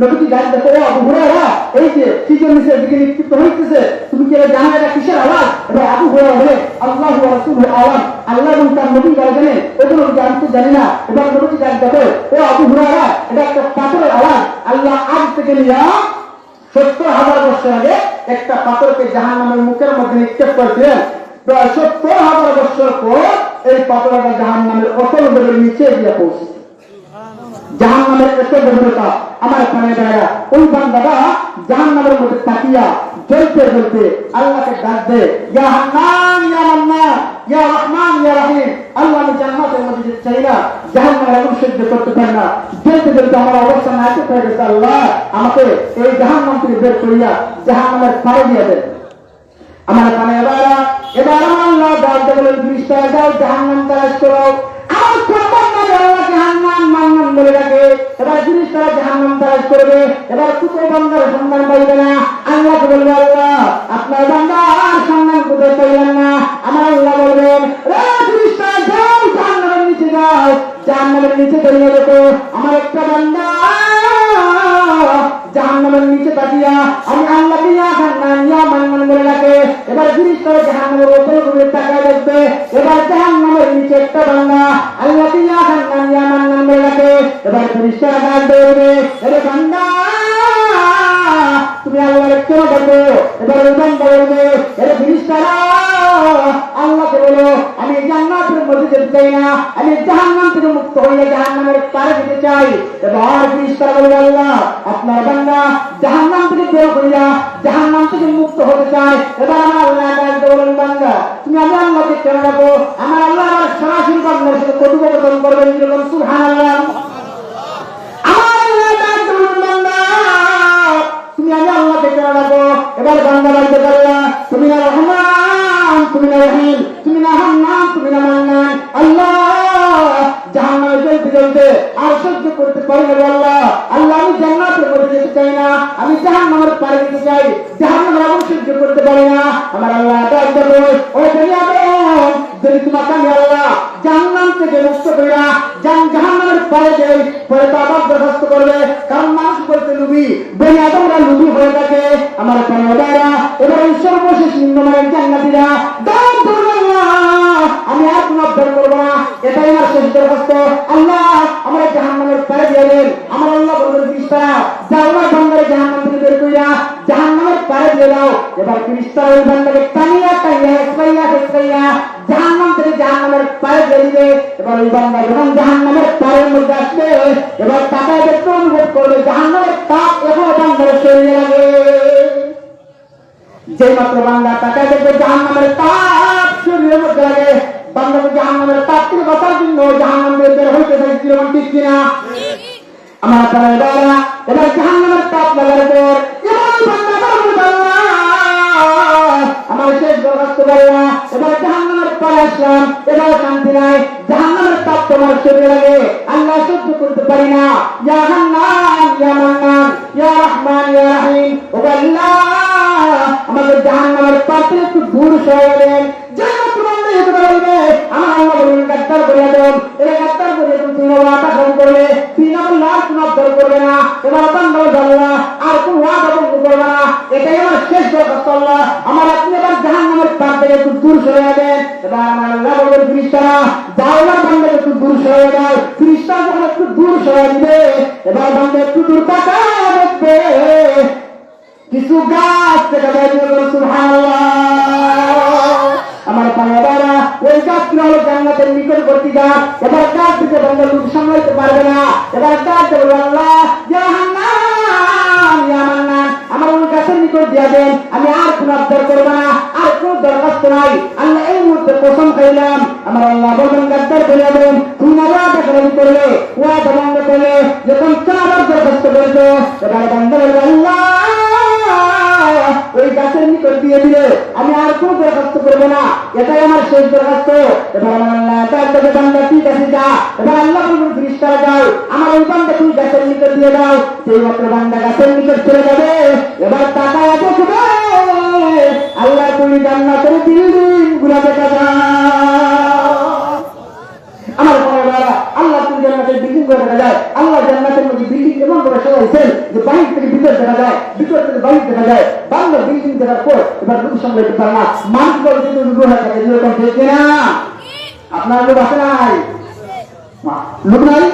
নবীজি গাড়ি দেখো আবু হুরায়রা, এই যে সিজন নিচের দিকে নিক্ষিপ্ত হইতেছে, তুমি কি এটা জানো এটা কিসের আওয়াজ? এটা আবু হুরায়রা বলে, আল্লাহ ওয়া রাসূলুহু আলাম আল্লাহ এবং তার নবী গাড়ি জানে? ওগুলো আমি তো জানি না। এবার নবীজি গাড়ি দেখো, ও আবু হুরায়রা, এটা একটা পাথরের আওয়াজ। আল্লাহ আজ থেকে নিয়া সত্তর হাজার বছর আগে একটা পাথরকে জাহান নামের মুখের মধ্যে নিক্ষেপ করেছিলেন। প্রায় সত্তর হাজার বছর পর এই পাথরটা জাহান নামের বেলের নিচে গিয়ে পৌঁছে। জাহান নামের এত গভীরতা আমার প্রাণে বেড়া ওই বান্দাটা জাহান নামের মধ্যে তাকিয়া জ্বলতে জ্বলতে আল্লাহকে ডাক দে ইয়া হান্নান, ইয়া মান্নান, ইয়া রহমান, ইয়া রহিম। আল্লাহ আমি জান্নাতের মধ্যে যেতে চাই না জাহান নামের এমন সহ্য করতে পারি না। জ্বলতে জ্বলতে আমার অবস্থা না হয়ে গেছে আল্লাহ, আমাকে এই জাহান নাম থেকে বের করিয়া জাহান নামের পাড়ে দিয়ে দেন। আমার কানে এবার এবার আমার আল্লাহ ডাক বলেন ফিরিস্তা যাও জাহান্নাম তালাশ করো। আমার কোরবান জাহান্নাম মান্নাম বলে রাখে। এবার ফিরিস্তারা জাহান্নাম তালাশ করবে। এবার কুকুর বান্দার সন্ধান পাইবে না। আল্লাহকে বলবে, আল্লাহ, আপনার বান্দার সন্ধান কোথায় পাইলেন না? আমার আল্লাহ বলবেন জাহান্নামের নিচে যাও। জাহান্নামের নিচে দাঁড়িয়ে দেখো, আমার একটা বান্দা, জাহান্নামের নিচে তাকিয়া আমি আল্লাহকে ইয়া খান্নান ইয়া মান্নান বলে ডাকে এবার ফিরিস্তারা জাহান্নামের উপরে ঘুরে তাকায় দেখবে, এবার জাহান্নামের নিচে একটা বান্দা আল্লাহকে ইয়া খান্নান ইয়া মান্নান বলে ডাকে এবার ফিরিস্তারা ডাক দেবে এরে বান্দা তুমি আল্লাহকে কেন ডাকো এবার বান্দা বলবে এরে ফিরিস্তারা আল্লাহকে বলো, আমি জান্নাতের মধ্যে যেতে চাই না, আমি জাহান্নাম থেকে মুক্ত হয়ে জাহান্নামের পারে যেতে চাই। এবার ফিরিস্তারা বলবে আল্লাহ, আপনার বান্দা জাহান্নাম থেকে বের করিয়া জাহান্নাম থেকে মুক্ত হতে চায়। এবার আমার আল্লাহ ডাকতে বলেন বান্দা, তুমি আমি আল্লাহকে কেন ডাকো আমার আল্লাহ আমার সরাসরি বান্দার সাথে কথোপকথন করবেন যেরকম সুবহানাল্লাহ। ডাকো এবার বান্দা ডাকতে পারলা তুমি না রহমান, তুমি না রহিম, তুমি না হান্নান তুমি না মান্নান। আল্লাহ, জাহান্নামে জ্বলতে জ্বলতে আর সহ্য করতে পারি না আল্লাহ। আল্লাহ, আমি জান্নাতের মধ্যে যেতে চাই না, আমি জাহান্নামের পারে পারি না। পারে পরে আমার প্রাণীরা সর্বশেষ নিম্নমানের জান্নাতীরা দান করবে আল্লাহ আমি আর কোনো না, এটাই আমার শেষ দরখাস্ত। আল্লাহ আমার জাহান্নামের পারে দিয়ে দেন, আমার আল্লাহ বলবেন ফিরিস্তারা আমার বান্দারে জাহান্নাম থেকে বের কইরা, জাহান্নামের পারে দিয়ে দাও। এবার ফিরিস্তারা ওই বান্দাকে টানিয়া টানিয়া, হেসপাইয়া হেসপাইয়া জাহান্নাম থেকে জাহান্নামের পারে দিয়ে দিবে। এবার ওই বান্দা যখন জাহান্নামের পারের মধ্যে আসবে, এবার তাকায় দেখতে অনুভব করবে, জাহান্নামের তাপ যে মাত্র বান্দা তাকায় দেখবে জাহান্নামের তাপ শরীরের মধ্যে লাগে বান্দাকে জাহান্নামের তাপ থেকে বাঁচার জন্য জাহান্নাম থেকে বের হইতে থাকে কীরকম ঠিক কিনা? আমার আপনারা এবার এবার জাহান্নামের তাপ লাগার পর আমার শেষ দরখাস্ত করো এবার জাহান্নামের পরে আসলাম, এবার শান্তি নাই। জাহান্নামের তাপ তোমার শরীরে লাগে। আল্লাহ সহ্য করতে পারি না। ইয়া হান্নান ইয়া মান্নান, ইয়া রহমান, ইয়া রহিম। ও আল্লাহ! আমাকে জাহান্নামের পাপ থেকে একটু দূর সরিয়ে দেন আমার আপনি এবার জাহান্নামের পাপ থেকে একটু দূর সরিয়ে দেন এবার আমার আল্লাহ বলবেন, ফিরিস্তারা না বান্দা একটু দূর সরিয়ে দাও ফিরিস্তা যখন একটু দূর সরিয়ে দিবে, এবার বান্দা একটু দূর তাকায় দেখবে কিছু গাছ থেকে বেরিয়ে গেল আমার পায়েরা ওই গাছগুলো হলো জান্নাতের নিকটবর্তী গাছ। এবার গাছ থেকে বন্ধ লোক সামলাইতে পারবে না। এবার গাছ বলবে, আল্লাহ আমার ওই গাছের নিকট দিয়া দেন। আমি আর কোন আবদার করব না, আর কোন দরখাস্ত নাই। আল্লাহ এই মুহূর্তে কসম খাইলাম। আমার আল্লাহ বলবেন, গাদ্দার বলে দেন। তুমি করে করলে, ওয়াদা বন্ধ করলে, যখন চাবার দরখাস্ত করেছ, এবার বন্ধ আল্লাহ ওই গাছের নিকট দিয়ে দিলে আমি আর কোন দরখাস্ত করব না। এটাই আমার শেষ দরখাস্ত। ওই বান্দা তুমি দিয়ে দাও। সেই মাত্র বান্দা গাছের নিকট চলে যাবে। এবার তাকায় দেখবে আল্লাহ তুমি জান্নাতের দেখা আমার আল্লাহ তুমি জান্নাতের বিল্ডিং করে দেখা যায়। আল্লাহ জান্নাতের মধ্যে বিল্ডিং এমন করে সাজাইছেন যে বাহির থেকে ভিতর দেখা যায়, ভিতর থেকে বাহির দেখা যায়। বাংলা বিল্ডিং দেখার পর এবার লোক সংগ্রহ পারে না। মানুষ বলে যে তুমি হয়ে থাকে এরকম ঠিক না? আপনার লোক আছে নাই? লোক নাই?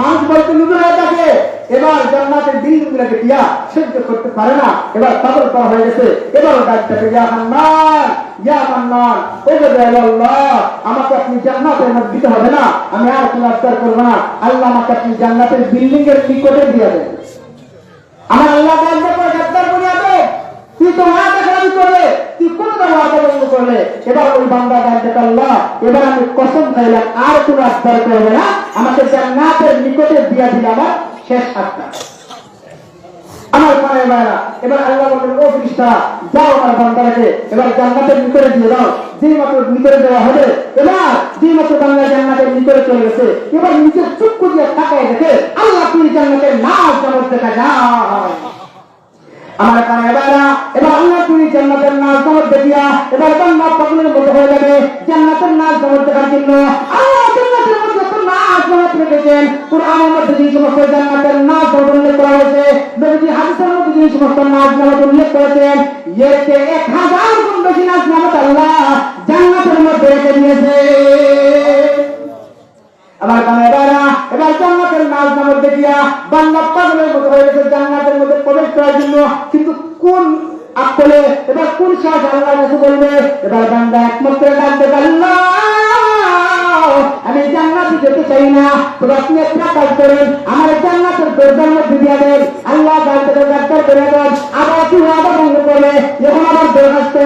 মানুষ বলতে লোক হয়ে থাকে এবার জান্নাতের বিল্ডিং গুলাকে দিয়া সহ্য করতে পারে না। এবার পাগল করা হয়ে গেছে। এবার ডাক্তারকে ইয়া মান্নান ইয়া মান্নান ও আল্লাহ, আমাকে আপনি জান্নাতের মধ্যে দিতে হবে না। আমি আর কোনো আবদার করব না। আল্লাহ আমাকে আপনি জান্নাতের বিল্ডিং এর নিকটে দিয়ে দেন। আমার আল্লাহ করে গ্রেফতার করে দেবে তুই তো মা তুই কোন বন্ধ করলে। এবার ওই বান্দা বলতে আল্লাহ এবার আমি কসম খাইলাম, আর কোনো আবদার করবে না। আমাকে জান্নাতের নিকটে দিয়ে দিলে আমার শেষ আত্মা আমার পায়ে মায়েরা, এবার আল্লাহ বললেন, ও ফিরিস্তা, যাও আমার বান্দাটাকে এবার জান্নাতের নিকটে দিয়ে দাও। যে মাত্র নিকটে দেওয়া হবে এবার যে মাত্র বাংলা জান্নাতের নিকটে চলে গেছে, এবার নিজের চক্ষু দিয়ে তাকায় দেখে আল্লাহ তুমি জান্নাতের নাচ যেমন দেখা যায়। আমার কানে এবারা এবার আল্লাহ তুমি জান্নাতের নাচ জমত দেখিয়া, এবার বাংলা পাগলের মতো হয়ে যাবে, জান্নাতের নাচ জমত দেখার জন্য আল্লাহ নাচ জমত রেখেছেন কোরআনের মধ্যে যে সমস্ত জান্নাতের নাচ উল্লেখ করা হয়েছে, নবীজি হাদিসের মধ্যে যে সমস্ত নাচ জমত উল্লেখ করেছেন, এতে এক হাজার গুণ বেশি নাচ জমত আল্লাহ জান্নাতের মধ্যে রেখে দিয়েছে। আমার কানে বারা এবার জান্নাতের নাচ নামক দেখিয়া বাংলা পাগলের মতো হয়ে গেছে, জান্নাতের মধ্যে প্রবেশ করার জন্য। কিন্তু কোন আকলে এবার কোন সাহস আল্লাহ কাছে বলবে? এবার বান্দা একমাত্র ডাকবে, আল্লাহ! আমি জান্নাতে যেতে চাই না। তো আপনি একটা কাজ করেন। আমার জান্নাতের দরজার মধ্যে দিয়ে দেন। আল্লাহ জানতে দরজার করে দেন, আবার কি ওয়াদা ভঙ্গ করবে যখন আবার দরখাস্ত,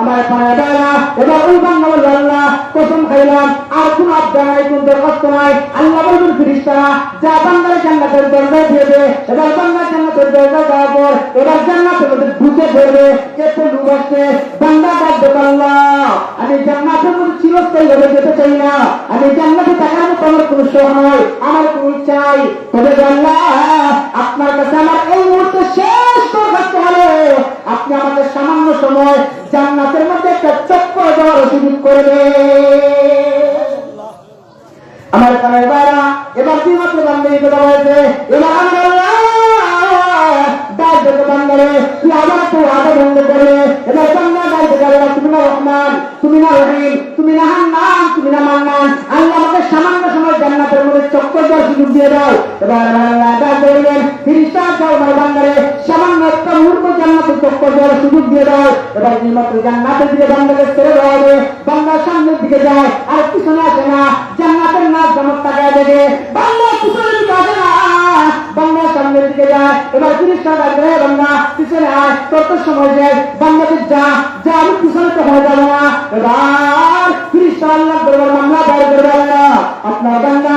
আমার পায়ে দেয় না এবার ওই বাংলা আল্লাহ কসম খাইলাম, আর কোন আবদার নাই, কোন দরখাস্ত নাই। আল্লাহ বলবেন ফিরিস্তারা যা বাংলার জান্নাতের দরজা দিয়ে দে, এবার বাংলার জান্নাতের দরজা দেওয়ার পর, এবার জান্নাতের মধ্যে ঢুকে পড়বে এতে লোক আসছে বাংলা ডাকবে, আল্লাহ, আমি জান্নাতের মধ্যে চিরস্থায়ী ভাবে যেতে চাই না, আমি জান্নাতে থাকার মতো আমার কোনো শখ নয় আমার কোনো নাই। তবে আল্লাহ জান্নাতের দিকে বান্দাকে ছেড়ে দেওয়া হবে। বান্দার সামনের দিকে যায়, আর পিছনে আসে না। জান্নাতের নাচ জামাত তাকায় দেখে বাংলা পিছনের দিকে আসে না। বাংলা সামনের দিকে যায়, এবার টাকা দেয় বাংলা পিছনে আয় তত সময় যায় বাংলাতে যা যা, আমি পিছনে তো হয়ে যাবে না। এবার তিরিশ আল্লাহ করবার মামলা দায়ের করবে আল্লাহ আপনার বাংলা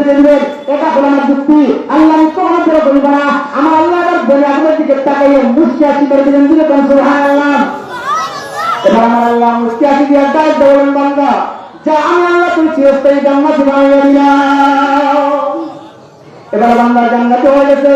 মধ্যে দিবেন এটা হলো আমার যুক্তি। আল্লাহ কখনো পেরে করিব না আমার আল্লাহ বলে আপনার দিকে তাকাইয়ে মুষ্টি আসি করে দিলেন দিলে কোন সুবহানাল্লাহ। এবার আমার আল্লাহ মুষ্টি আসি দিয়ে ডাক দেবেন বান্দা, যা আমি আল্লাহ তুই চিরস্থায়ী জান্নাতি বানিয়ে দিলাম। এবার বান্দা জান্নাতে হয়ে গেছে।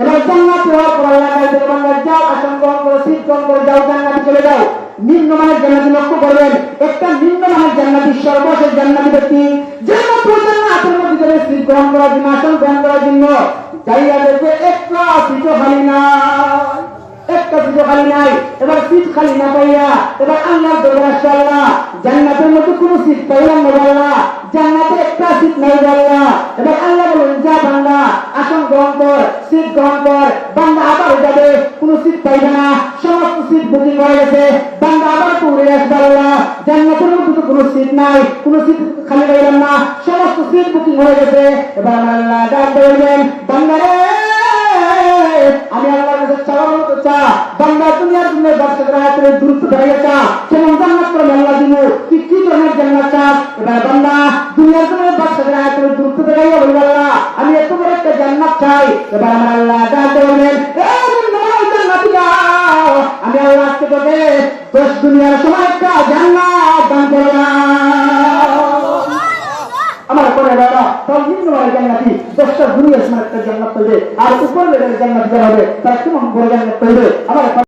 এবার জান্নাতে হওয়ার পর আল্লাহ কাছে বান্দা, যাও, আসন গ্রহণ করো, সিট গ্রহণ করে, যাও, জান্নাতে চলে যাও। নিম্নমানের জান্নাতি লক্ষ্য করবেন, একটা নিম্নমানের জান্নাতি সর্বশেষ জান্নাতি ব্যক্তি, যে মাত্র জান্নাতের যাবে সিট গ্রহণ করার জন্য আসন গ্রহণ করার জন্য যাইয়া দেখবে একটা সিটও খালি না একটা সিটও খালি নাই। এবার সিট খালি না পাইয়া, এবার আল্লাহ দরবার আল্লাহ জান্নাতের মধ্যে কোনো সিট পাইলাম না আল্লাহ জান্নাতে একটা সিট নাই আল্লাহ এবার আল্লাহ বলেন যা বান্দা, আসন গ্রহণ কর, সিট গ্রহণ কর। বান্দা আবার যাবে, কোনো সিট পাইবে না। সমস্ত সিট বুকিং হয়ে গেছে। বান্দা আবার উড়ে আসবে আল্লাহ জান্নাতের মধ্যে তো কোনো সিট নাই, কোনো সিট খালি পাইলাম না। সমস্ত সিট বুকিং হয়ে গেছে। এবার আল্লাহ ডাক বলবেন বান্দা রে বান্দা দুনিয়ার দুনিয়ার বাচ্চা রাত্রে দ্রুত হয়ে গেছে। সেমন জান্নাত করে আল্লাহ দিব কি কি ধরনের জান্নাত চাস? এবার বান্দা দুনিয়ার বাচ্চা রাত্রে দ্রুত হয়ে গেছে বলবে আল্লাহ আমি এত বড় একটা জান্নাত চাই। এবার আমার আল্লাহ ডাকতে বলবেন আমি আল্লাহ আজকে তোকে দশ দুনিয়ার সময় একটা জান্নাত দান করলাম বাবা তার নিম্ন মানের জান্নাতি দশটা দুনিয়ার সময় একটা জান্নাত পেবে আর উপর লেভেলের জান্নাত দেওয়া হবে আমার